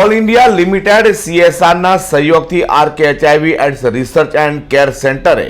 All India limited સીએસઆરના સહયોગથી RK HIV AIDS research and care સેન્ટરે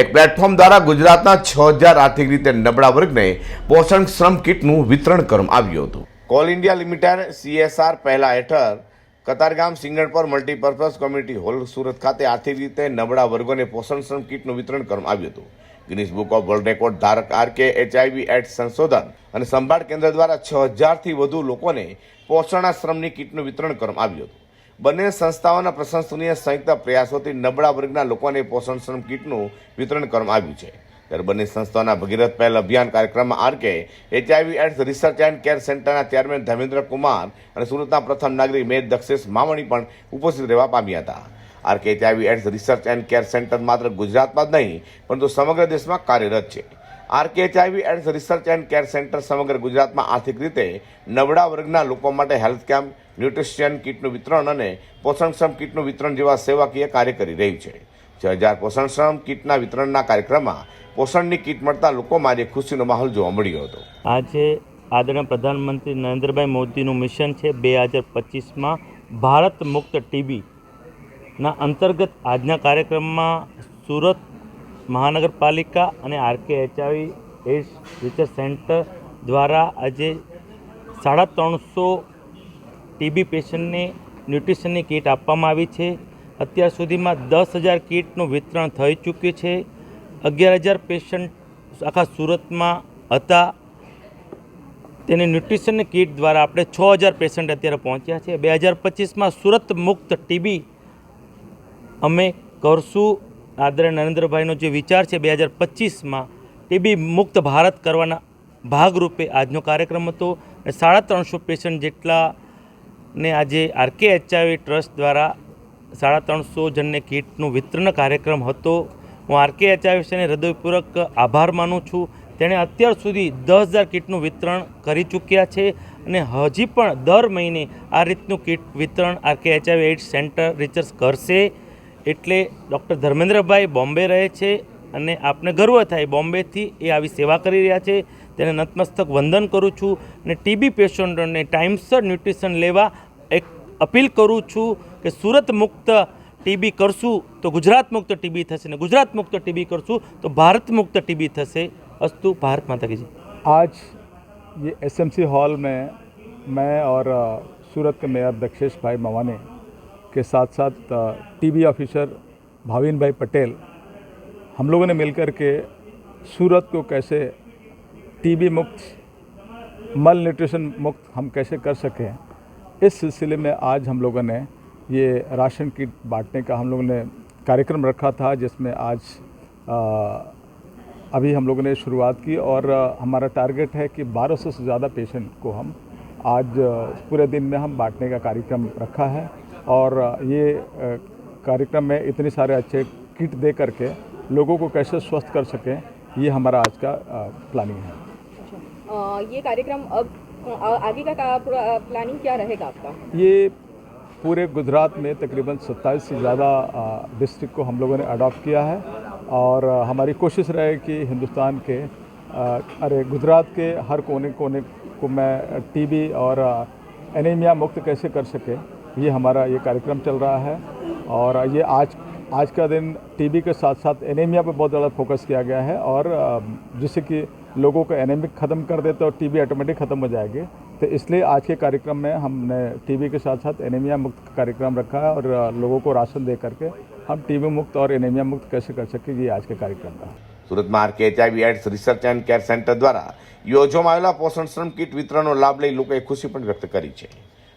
એક પ્લેટફોર્મ દ્વારા ગુજરાતના છ હજાર આર્થિક રીતે નબળા વર્ગને પોષણ શ્રમ કીટનું વિતરણ કરવામાં આવ્યું હતું. કોલ ઇન્ડિયા લિમિટેડ સીએસઆર પહેલા હેઠળ કતારગામ સિંગણ પર મલ્ટીપર્પઝ કોમ્યુનિટી હોલ સુરત ખાતે આર્થિક રીતે નબળા વર્ગોને પોષણ શ્રમ કીટનું વિતરણ કરવામાં આવ્યું હતું. Guinness book of world record ધારક આરકે એચઆઈવી એડ્સ સંશોધન અને સંભાળ કેન્દ્ર દ્વારા છ હજારથી વધુ લોકોને પોષણાશ્રમની કીટનું વિતરણ કરવામાં આવ્યું હતું. બંને સંસ્થાઓના પ્રશંસનીય સંયુક્ત પ્રયાસોથી નબળા વર્ગના લોકોને પોષણશ્રમ કીટનું વિતરણ કરવામાં આવ્યું છે. ત્યારે બંને સંસ્થાઓના ભગીરથ પહેલ અભિયાન કાર્યક્રમમાં RK, HIV AIDS research and care સેન્ટરના ચેરમેન ધર્મેન્દ્ર કુમાર અને સુરતના પ્રથમ નાગરિક મેર દક્ષેશ મામણી પણ ઉપસ્થિત રહેવા પામ્યા હતા. RK HIV AIDS research and care centre માત્ર ગુજરાતમાં જ નહીં, પરંતુ સમગ્ર દેશમાં કાર્યરત છે. RK HIV AIDS research and care centre સમગ્ર ગુજરાતમાં આર્થિક રીતે નબળા વર્ગના લોકો માટે હેલ્થ કેમ્પ, ન્યુટ્રિશિયન કીટનું વિતરણ અને પોષણક્ષમ કીટનું વિતરણ જેવા સેવાકીય કાર્ય કરી રહ્યું છે. છ હજાર પોષણક્ષમ કીટના વિતરણના કાર્યક્રમમાં પોષણની કીટ મળતા લોકોમાં આજે ખુશીનો માહોલ જોવા મળ્યો હતો. આજે આદરણીય પ્રધાનમંત્રી નરેન્દ્રભાઈ મોદીનું મિશન છે બે હજાર પચીસમાં ભારત મુક્ત ટીબીના અંતર્ગત આજના કાર્યક્રમમાં સુરત મહાનગરપાલિકા અને RK HI S research centre દ્વારા આજે સાડા ત્રણસો ટીબી પેશન્ટને ન્યુટ્રિશનની કીટ આપવામાં આવી છે. અત્યાર સુધીમાં દસ હજાર કીટનું વિતરણ થઈ ચૂક્યું છે. અગિયાર હજાર પેશન્ટ આખા સુરતમાં હતા. તેની ન્યુટ્રિશનની કીટ દ્વારા આપણે છ હજાર પેશન્ટ અત્યારે પહોંચ્યા છે. બે હજાર પચીસમાં સુરત મુક્ત ટીબી અમે કરશું. આદરણીય નરેન્દ્રભાઈનો જે વિચાર છે બે હજાર પચીસમાં ટીબી મુક્ત ભારત કરવાના ભાગરૂપે આજનો કાર્યક્રમ હતો. અને સાડા ત્રણસો પેશન્ટ જેટલા ને આજે આરકે એચઆઈવી ટ્રસ્ટ દ્વારા સાડા ત્રણસો જણને કીટનું વિતરણ કાર્યક્રમ હતો. હું આરકે એચઆઈવીને હૃદયપૂર્વક આભાર માનું છું. તેણે અત્યાર સુધી દસ હજાર કીટનું વિતરણ કરી ચૂક્યા છે અને હજી પણ દર મહિને આ રીતનું કીટ વિતરણ RK HIV AIDS centre research કરશે. એટલે ડૉક્ટર ધર્મેન્દ્રભાઈ બોમ્બે રહે છે અને આપને ગર્વ થાય બોમ્બેથી એ આવી સેવા કરી રહ્યા છે તેને નતમસ્તક વંદન કરું છું અને ટીબી પેશન્ટોને ટાઈમસર ન્યુટ્રિશન લેવા એક અપીલ કરું છું કે સુરત મુક્ત ટીબી કરશું તો ગુજરાત મુક્ત ટીબી થશે ને ગુજરાત મુક્ત ટીબી કરશું તો ભારત મુક્ત ટીબી થશે અસ્તુ ભારત માતા કી જય आज ये एसएमसी हॉल में मैं और अ, सूरत के मेयर दक्षेश भाई मवाने के साथ साथ टीबी ऑफिसर भाविन भाई पटेल हम लोगों ने मिलकर के सूरत को कैसे टीबी मुक्त मल न्यूट्रिशन मुक्त हम कैसे कर सकें इस सिलसिले में आज हम लोगों ने ये राशन किट बांटने का हम लोगों ने कार्यक्रम रखा था जिसमें आज अ, अभी हम लोगों ने शुरुआत की और हमारा टारगेट है कि 1200 से ज़्यादा पेशेंट को हम आज पूरे दिन में हम बांटने का कार्यक्रम रखा है। और ये कार्यक्रम में इतने सारे अच्छे किट दे करके लोगों को कैसे स्वस्थ कर सकें ये हमारा आज का प्लानिंग है। अ, ये कार्यक्रम अब आगे का, का प्लानिंग क्या रहेगा आपका? ये पूरे गुजरात में तकरीबन 27 से ज़्यादा डिस्ट्रिक्ट को हम लोगों ने अडॉप्ट किया है और हमारी कोशिश रहे कि हिंदुस्तान के अरे गुजरात के हर कोने कोने को मैं टीबी और एनीमिया मुक्त कैसे कर सके। ये हमारा ये कार्यक्रम चल रहा है और ये आज आज का दिन टीबी के साथ साथ एनीमिया पर बहुत ज़्यादा फोकस किया गया है और अ, जिससे कि लोगों को एनीमिक ख़त्म कर देते और टीबी ऑटोमेटिक ख़त्म हो जाएगी तो इसलिए आज के कार्यक्रम में हमने टीबी के साथ साथ एनीमिया मुक्त कार्यक्रम रखा है और अ, लोगों को राशन दे करके हम टीबी मुक्त और एनीमिया मुक्त कैसे कर सके ये आज के कार्यक्रम का है સુરતમાં RK HIV AIDS research and care centre દ્વારા યોજવામાં આવેલા પોષણ શ્રમ કીટ વિતરણનો લાભ લઈ લોકોએ ખુશી પણ વ્યક્ત કરી છે